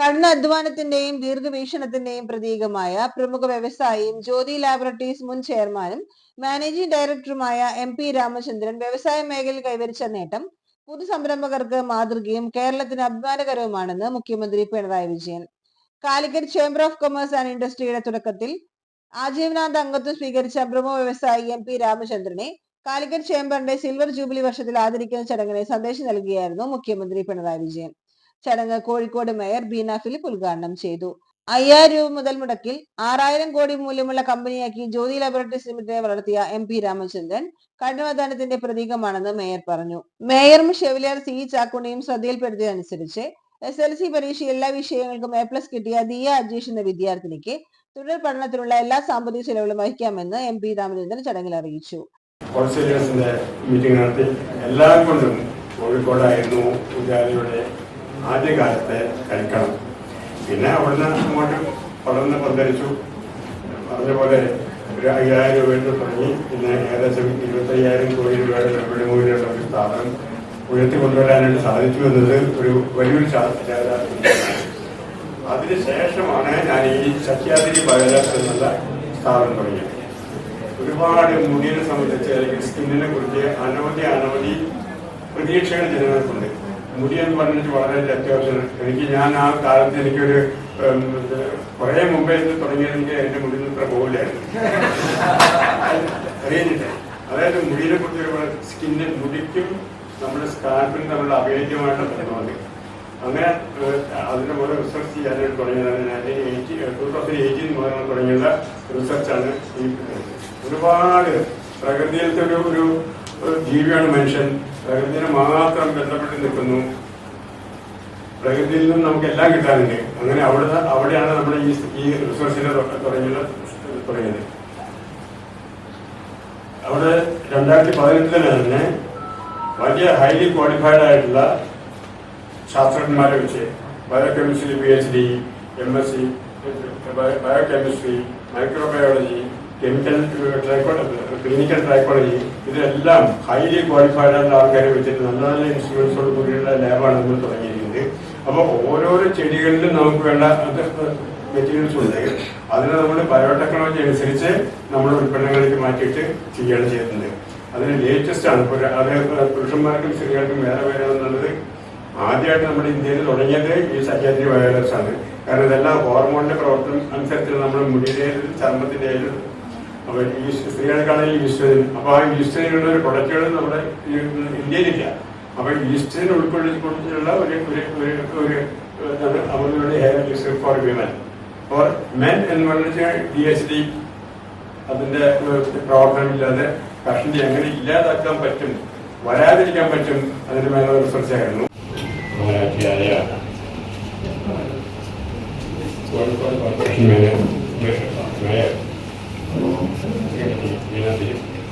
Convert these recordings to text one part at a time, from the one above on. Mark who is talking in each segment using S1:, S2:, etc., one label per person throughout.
S1: കഠിന അധ്വാനത്തിന്റെയും ദീർഘവീക്ഷണത്തിന്റെയും പ്രതീകമായ പ്രമുഖ വ്യവസായിയും ജ്യോതി ലാബറട്ടറീസ് മുൻ ചെയർമാനും മാനേജിംഗ് ഡയറക്ടറുമായ എം പി രാമചന്ദ്രൻ വ്യവസായ മേഖലയിൽ കൈവരിച്ച നേട്ടം പുതു സംരംഭകർക്ക് മാതൃകയും കേരളത്തിന് അഭിമാനകരവുമാണെന്ന് മുഖ്യമന്ത്രി Pinarayi Vijayan. Calicut chamber of commerce and ഇൻഡസ്ട്രിയുടെ തുടക്കത്തിൽ ആജീവനാന്ത അംഗത്വം സ്വീകരിച്ച പ്രമുഖ വ്യവസായി എം പി രാമചന്ദ്രനെ കാലിക്കറ്റ് ചേംബറിന്റെ സിൽവർ ജൂബിലി വർഷത്തിൽ ആദരിക്കുന്ന ചടങ്ങിന് സന്ദേശം നൽകുകയായിരുന്നു മുഖ്യമന്ത്രി പിണറായി വിജയൻ. ചടങ്ങ് കോഴിക്കോട് മേയർ ബീന ഫിലിപ്പ് ഉദ്ഘാടനം ചെയ്തു. അയ്യായിരം രൂപ മുതൽ മുടക്കിൽ ആറായിരം കോടി മൂല്യമുള്ള കമ്പനിയാക്കി ജ്യോതി ലബോറട്ടറീസ് ലിമിറ്റഡിനെ വളർത്തിയ എം പി രാമചന്ദ്രൻ കഠിനാധാനത്തിന്റെ പ്രതീകമാണെന്ന് മേയർ പറഞ്ഞു. മേയറും ഷെവിലിയർ സി ചാക്കുണിയും ശ്രദ്ധയിൽപ്പെടുത്തിയതനുസരിച്ച് എസ് എൽ സി പരീക്ഷ എല്ലാ വിഷയങ്ങൾക്കും എ പ്ലസ് കിട്ടിയ ദിയ അജീഷ് എന്ന വിദ്യാർത്ഥിനിക്ക് തുടർ പഠനത്തിനുള്ള എല്ലാ സാമ്പത്തിക ചെലവുകളും വഹിക്കാമെന്ന് എം പി രാമചന്ദ്രൻ ചടങ്ങിൽ അറിയിച്ചു.
S2: മീറ്റിംഗ് നടത്തി എല്ലാം കൊണ്ടും കോഴിക്കോടായിരുന്നു ഉജാലയുടെ ആദ്യകാലത്തെ കരിക്കണം പിന്നെ അവിടുന്ന് അങ്ങോട്ട് പടർന്ന് പന്തരിച്ചു പറഞ്ഞ പോലെ ഒരു അയ്യായിരം നിന്ന് തുടങ്ങി. പിന്നെ ഏകദേശം ഇരുപത്തയ്യായിരം കോടി രൂപയുടെ വിപണി മൂല്യമുള്ള ഒരു സ്ഥാപനം ഉയർത്തി കൊണ്ടുവരാനായിട്ട് സാധിച്ചു എന്നത് ഒരു വലിയൊരു അതിനുശേഷമാണ് ഞാൻ ഈ സഖ്യാതിരി ബയോലാസ് എന്നുള്ള സ്ഥാപനം തുടങ്ങിയത്. ഒരുപാട് മുടിയെ സംബന്ധിച്ച് അല്ലെങ്കിൽ സ്കിന്നിനെ കുറിച്ച് അനവധി അനവധി പ്രതീക്ഷകൾ ജനങ്ങൾക്കുണ്ട്. മുടി എന്ന് പറഞ്ഞിട്ട് വളരെ അത്യാവശ്യമാണ്. എനിക്ക് ഞാൻ ആ കാലത്ത് എനിക്കൊരു കുറെ മുമ്പേ ഇത് എനിക്ക് എന്റെ മുടി ഇത്ര പോകില്ലായിരുന്നു അറിയുന്നില്ല? അതായത് മുടിയെ കുറിച്ച് ഒരു സ്കിന്നിന് മുടിക്കും നമ്മുടെ സ്കാൽപ്പിനും തമ്മിലുള്ള അഭേദ്യമായിട്ടുള്ള ബന്ധമുണ്ട് അങ്ങനെ അതിന്റെ ഓരോ റിസർച്ച് ചെയ്യാനായിട്ട് തുടങ്ങിയതാണ്. ഞാൻ എയ്റ്റി ടൂ തൗസൻഡ് എയ്റ്റീൻ മുതൽ തുടങ്ങിയുള്ള റിസർച്ചാണ് ഈ ഒരുപാട് പ്രകൃതിയിലത്തെ ഒരു ഒരു ജീവിയാണ് മനുഷ്യൻ. പ്രകൃതിനെ മാത്രം ബന്ധപ്പെട്ട് നിൽക്കുന്നു. പ്രകൃതിയിൽ നിന്നും നമുക്ക് എല്ലാം കിട്ടാനുണ്ട്. അങ്ങനെ അവിടെ അവിടെയാണ് നമ്മുടെ ഈ ഈ റിസോഴ്സിനെ തുടങ്ങിയത് തുടങ്ങിയത്. അവിടെ രണ്ടായിരത്തി പതിനെട്ടിലെ തന്നെ വലിയ ഹൈലി ക്വാളിഫൈഡ് ആയിട്ടുള്ള ശാസ്ത്രജ്ഞന്മാരെ വെച്ച് biochemistry P H D M S C biochemistry microbiology chemical clinical trichology ഇതെല്ലാം ഹൈലി ക്വാളിഫൈഡ് ആയിട്ടുള്ള ആൾക്കാരെ വെച്ചിട്ട് നല്ല നല്ല ഇൻസ്ട്രുമെന്റ്സോട് കൂടിയുള്ള ലാബാണ് നമ്മൾ തുടങ്ങിയിരിക്കുന്നത്. അപ്പോൾ ഓരോരോ ചെടികളിലും നമുക്ക് വേണ്ട മെറ്റീരിയൽസ് ഉണ്ട്. അതിനെ നമ്മൾ ബയോടെക്നോളജി അനുസരിച്ച് നമ്മൾ ഉൽപ്പന്നങ്ങളിലേക്ക് മാറ്റിയിട്ട് ചെയ്യുകയാണ് ചെയ്യുന്നത്. അതിന് ലേറ്റസ്റ്റ് ആണ്. അത് പുരുഷന്മാർക്കും സ്ത്രീകൾക്കും വേറെ വേറെ എന്നുള്ളത് ആദ്യമായിട്ട് നമ്മുടെ ഇന്ത്യയിൽ തുടങ്ങിയത് ഈ സഹ്യാദ്രി വയലൻസ് ആണ്. കാരണം ഇതെല്ലാം ഹോർമോണിന്റെ പ്രവർത്തനം അനുസരിച്ച് നമ്മുടെ മുടിയിലേലും ചർമ്മത്തിന്റെ അപ്പൊ ഈ സ്ത്രീകൾക്കാണെങ്കിൽ ഈസ്റ്ററിൻ അപ്പൊ ആ ഈസ്റ്ററിനുള്ള ഒരു പ്രൊഡക്റ്റുകൾ നമ്മുടെ ഇന്ത്യയിലില്ല. അപ്പൊ ഈസ്റ്റേൻ ഉൾക്കൊള്ളിച്ചുള്ള ഒരു ഒരു ഒരു എന്താണ് അവരുടെ hair for women for men എന്ന് പറഞ്ഞാൽ ഡി എച്ച് ഡി അതിന്റെ പ്രവർത്തനം ഇല്ലാതെ കഷണ്ടി എങ്ങനെ ഇല്ലാതാക്കാൻ പറ്റും വരാതിരിക്കാൻ പറ്റും അതിന് മേലെ റിസർച്ച് ആയിരുന്നു. കോഴിക്കോട് കോർപ്പറേഷൻ മേയർ ഇതിനകത്ത്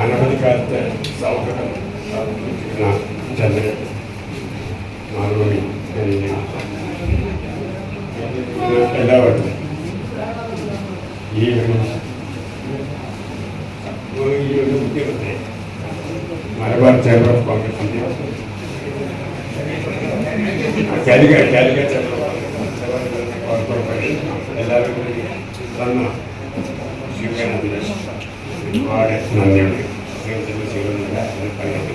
S2: അനവധി കാലത്തെ സൗഹൃദം സ്ഥാപിച്ചിരിക്കുന്ന ചന്ദ്രൻ മാറുമണി എന്നിങ്ങനെ എല്ലാവർക്കും ഈ ഒരു ഈ ഒരു ഉദ്യമത്തെ മലബാർ ചേംബർ ഓഫ് കോൺഗ്രസിന്റെ Calicut Calicut chamber of corporation എല്ലാവരും കൂടി തന്ന സ്വീകരണത്തിന് ഒരുപാട് നന്ദിയുണ്ട്. സ്വീകരണത്തിന് ചെയ്യുന്നില്ല എന്ന് പറയുന്നത്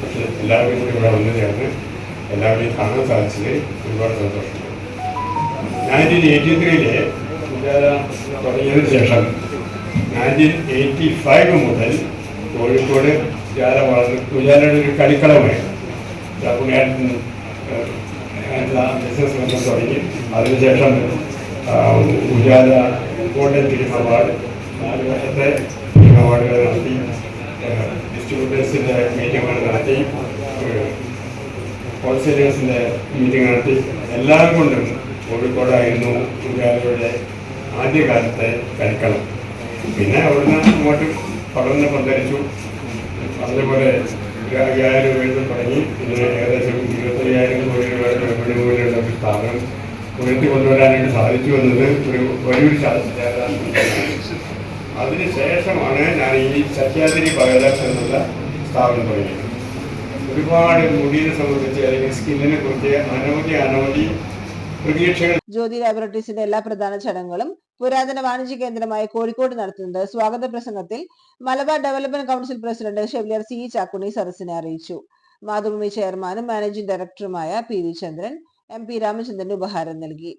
S2: പക്ഷെ എല്ലാവരും കൂടി ഇവിടെ വന്നു ചേർന്ന് എല്ലാവരെയും കാണാൻ സാധിച്ചത് ഒരുപാട് സന്തോഷമുണ്ട് നയന്റീൻ എയ്റ്റി ത്രീയിൽ തുടങ്ങിയതിന് ശേഷം നയന്റീൻ എയ്റ്റി ഫൈവ് മുതൽ കോഴിക്കോട് ജാല വളർന്ന് ഉജാലയുടെ ഒരു കളിക്കളമായിരുന്നു ചാക്കുണിയായിട്ട് ബിസിനസ് ബന്ധം തുടങ്ങി. അതിനുശേഷം ഉജാല ഗോൾഡൻ ഫിലിം നാല് വർഷത്തെ അവാർഡുകൾ നടത്തി ഡിസ്ട്രിബ്യൂട്ടേഴ്സിന്റെ മീറ്റിങ്ങുകൾ നടത്തി ഹോൾസെയിലേഴ്സിന്റെ മീറ്റിംഗ് നടത്തി. എല്ലാം കൊണ്ടും കോഴിക്കോടായിരുന്നു ഉജാലയുടെ ആദ്യകാലത്തെ കളിക്കളം പിന്നെ അവിടുന്ന് അങ്ങോട്ട് പടർന്ന് പന്തലിച്ചു. അതേപോലെ അയ്യായിരം രൂപയിൽ തുടങ്ങി. പിന്നെ ഏകദേശം ഇരുപത്തയ്യായിരം കോടി രൂപയുടെ മൂല്യമുള്ള ഒരു സ്ഥാപനം ഉയർത്തി കൊണ്ടുവരാനായിട്ട് സാധിച്ചു എന്നത് ഒരു വലിയൊരു അതിനുശേഷമാണ് ഞാൻ ഈ സഹ്യാദ്രി ബയോലാബ്സ് എന്നുള്ള സ്ഥാപനം തുടങ്ങിയത്. ഒരുപാട് മുടിയെ സംബന്ധിച്ച് അല്ലെങ്കിൽ സ്കിന്നിനെ കുറിച്ച് അനവധി അനവധി പ്രതീക്ഷകൾ
S1: ജ്യോതി ലാബറട്ടറീസിന്റെ എല്ലാ പ്രധാന ചടങ്ങുകളും പുരാതന വാണിജ്യ കേന്ദ്രമായ കോഴിക്കോട് നടത്തുന്നത് സ്വാഗത പ്രസംഗത്തിൽ Malabar development council president chevalier C Chakkunni സദസ്സിനെ അറിയിച്ചു. മാതൃഭൂമി ചെയർമാനും മാനേജിംഗ് ഡയറക്ടറുമായ P V Chandran M P രാമചന്ദ്രന് ഉപഹാരം നൽകി.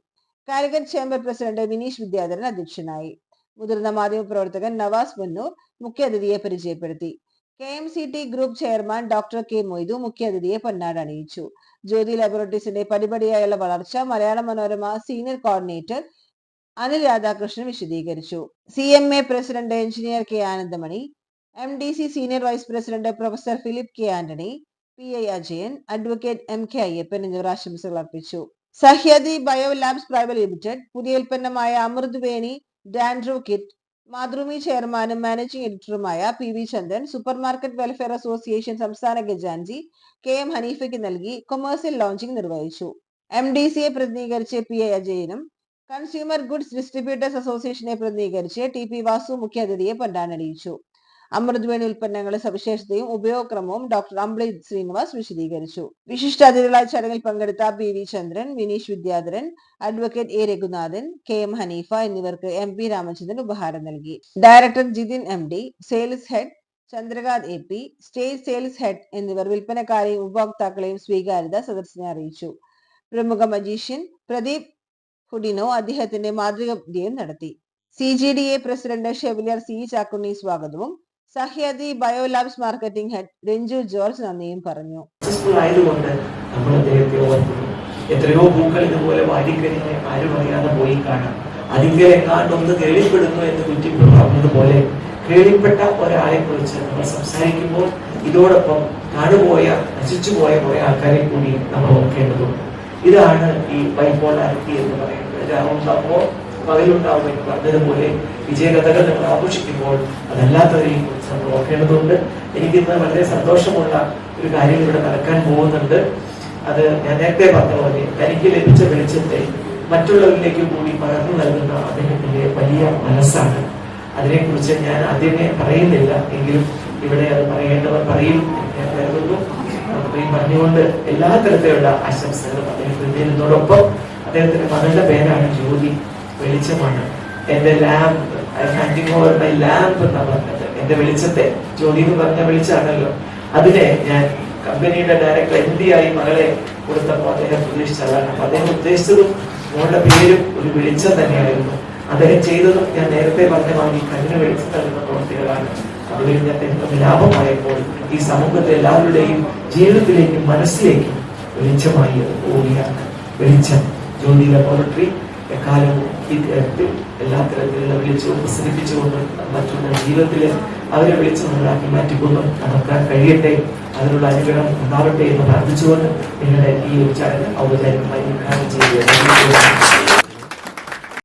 S1: കാലിക്കറ്റ് ചേംബർ പ്രസിഡന്റ് വിനീഷ് വിദ്യാധരൻ അധ്യക്ഷനായി. മുതിർന്ന മാധ്യമപ്രവർത്തകൻ നവാസ് മുന്നൂർ മുഖ്യാതിഥിയെ പരിചയപ്പെടുത്തി. K M C T group chairman doctor K Moidu മുഖ്യാതിഥിയെ പൊന്നാട് അണിയിച്ചു ജ്യോതി ലബോറട്ടറീസിന്റെ പടിപടിയായുള്ള വളർച്ച മലയാള മനോരമ സീനിയർ കോർഡിനേറ്റർ അനിൽ രാധാകൃഷ്ണൻ വിശദീകരിച്ചു. C M A president engineer K Anandamani M D C senior vice president professor Philip K Antony P I Ajayan advocate M K Ayyappan എന്നിവർ ആശംസകൾ അർപ്പിച്ചു. Sahyadri bio labs private limited പുതിയ ഉൽപ്പന്നമായ Amrit Veni dandruff kit Mathrubhumi ചെയർമാനും managing എഡിറ്ററുമായ P V Chandran super market welfare association സംസ്ഥാന ഖജാൻജി K M ഹനീഫയ്ക്ക് നൽകി കൊമേഴ്സ്യൽ ലോഞ്ചിംഗ് നിർവഹിച്ചു. എം ഡി സിയെ പ്രതിനിധീകരിച്ച് പി എ അജയനും കൺസ്യൂമർ ഗുഡ്സ് ഡിസ്ട്രിബ്യൂട്ടേഴ്സ് അസോസിയേഷനെ പ്രതിനിധീകരിച്ച് ടി പി വാസു മുഖ്യാതിഥിയെ പൊന്നാനണിയിച്ചു അമൃത്വേണി ഉൽപ്പന്നങ്ങളുടെ സവിശേഷതയും ഉപയോഗക്രമവും ഡോക്ടർ അംബ്ലി ശ്രീനിവാസ് വിശദീകരിച്ചു. വിശിഷ്ടാതിഥികളായ ചടങ്ങിൽ പങ്കെടുത്ത P V Chandran Vineesh Vidyadharan advocate A Raghunathan K M Haneefa എന്നിവർക്ക് എം പി രാമചന്ദ്രൻ ഉപഹാരം നൽകി. Director Jithin M D sales head Chandrakanth A P state sales head എന്നിവർ വിൽപ്പനക്കാരെയും ഉപഭോക്താക്കളെയും സ്വീകാര്യത സദസ്സിനെ അറിയിച്ചു. പ്രമുഖ മജീഷ്യൻ പ്രദീപ് ഹുഡിനോ അദ്ദേഹത്തിന്റെ മാതൃക നടത്തി. C G D A president chevalier C Chakkunni സ്വാഗതവും Sahyadri bio labs marketing head Ranju George നന്ദിയും പറഞ്ഞു.
S3: ആയതുകൊണ്ട് നമ്മൾ അദ്ദേഹത്തെ എത്രയോ പൂക്കൾ ഇതുപോലെ വാരിക്കരിഞ്ഞ് ആരും അറിയാതെ പോയി കാണാം. അതിങ്കൽ എങ്ങാണ്ടൊന്ന് കേളിപ്പെടുന്നു എന്ന് കുറ്റിപ്പ് പറഞ്ഞതുപോലെ കേളിപ്പെട്ട ഒരാളെ കുറിച്ച് നമ്മൾ സംസാരിക്കുമ്പോൾ ഇതോടൊപ്പം കാടുപോയ നശിച്ചുപോയ കുറെ ആൾക്കാരെ കൂടി നമ്മൾ ഓർക്കേണ്ടതുണ്ട്. ഇതാണ് ഈ ബൈപോളാരിറ്റി എന്ന് പറയുന്നത്. രാവും പകലുണ്ടാവും എന്ന് പറഞ്ഞതുപോലെ വിജയകഥകൾ നമ്മൾ ആഘോഷിക്കുമ്പോൾ അതല്ലാത്തവരെയും കുറിച്ച് നമ്മൾ ഓർക്കേണ്ടതുണ്ട്. എനിക്കിന്ന് വളരെ സന്തോഷമുള്ള ഒരു കാര്യം ഇവിടെ നടക്കാൻ പോകുന്നുണ്ട്. അത് ഞാൻ നേരത്തെ പറഞ്ഞ പോലെ തനിക്ക് ലഭിച്ച വെളിച്ചത്തെ മറ്റുള്ളവരിലേക്ക് കൂടി പകർന്നു നൽകുന്ന അദ്ദേഹത്തിന്റെ വലിയ മനസ്സാണ്. അതിനെക്കുറിച്ച് ഞാൻ ആദ്യമേ പറയുന്നില്ല. എങ്കിലും ഇവിടെ അത് പറയേണ്ടവർ പറയും ഞാൻ കരുതുന്നു. പറഞ്ഞുകൊണ്ട് എല്ലാ തരത്തിലുള്ള ആശംസകളും അദ്ദേഹത്തിന് നേരുന്നതോടൊപ്പം അദ്ദേഹത്തിന്റെ മകളുടെ പേരാണ് ജ്യോതി. വെളിച്ചമാണ്. എന്റെ lamp handing over my lamp എന്നാ പറഞ്ഞത്. എന്റെ വെളിച്ചത്തെ ജോലി എന്ന് പറഞ്ഞ വെളിച്ചാണല്ലോ അതിനെ ഞാൻ കമ്പനിയുടെ ഡയറക്ടർ എം ഡി ആയി മകളെ കൊടുത്തപ്പോൾ അദ്ദേഹം പ്രതീക്ഷിച്ചതാണ് അപ്പൊ അദ്ദേഹം ഉദ്ദേശിച്ചതും മോളുടെ പേരും ഒരു വെളിച്ചം തന്നെയായിരുന്നു. അദ്ദേഹം ചെയ്തതും ഞാൻ നേരത്തെ പറഞ്ഞ വാങ്ങി കണ്ണിന് വെളിച്ചം തരുന്ന പ്രവൃത്തികളാണ് അത് കഴിഞ്ഞ് അദ്ദേഹത്തിന് ലാഭമായപ്പോൾ ഈ സമൂഹത്തെ എല്ലാവരുടെയും ജീവിതത്തിലേക്കും മനസ്സിലേക്കും വെളിച്ചമായി പോവുകയാണ് വെളിച്ചം ജോലി ലബോറട്ടറി എക്കാലവും എല്ലാ തരത്തിലുള്ള വിളിച്ചു പ്രസരിപ്പിച്ചുകൊണ്ട് മറ്റുള്ള ജീവിതത്തിൽ അവരെ വിളിച്ച് നന്നാക്കി മാറ്റിക്കൊണ്ട് നടക്കാൻ കഴിയട്ടെ. അതിനുള്ള അനുഗ്രഹം ഉണ്ടാവട്ടെ എന്ന് പ്രാർത്ഥിച്ചുകൊണ്ട് നിങ്ങളുടെ ഈ ഒരു ചടങ്ങ് ഔപചാരികമായി ഉദ്ഘാടനം ചെയ്യുകയാണ്.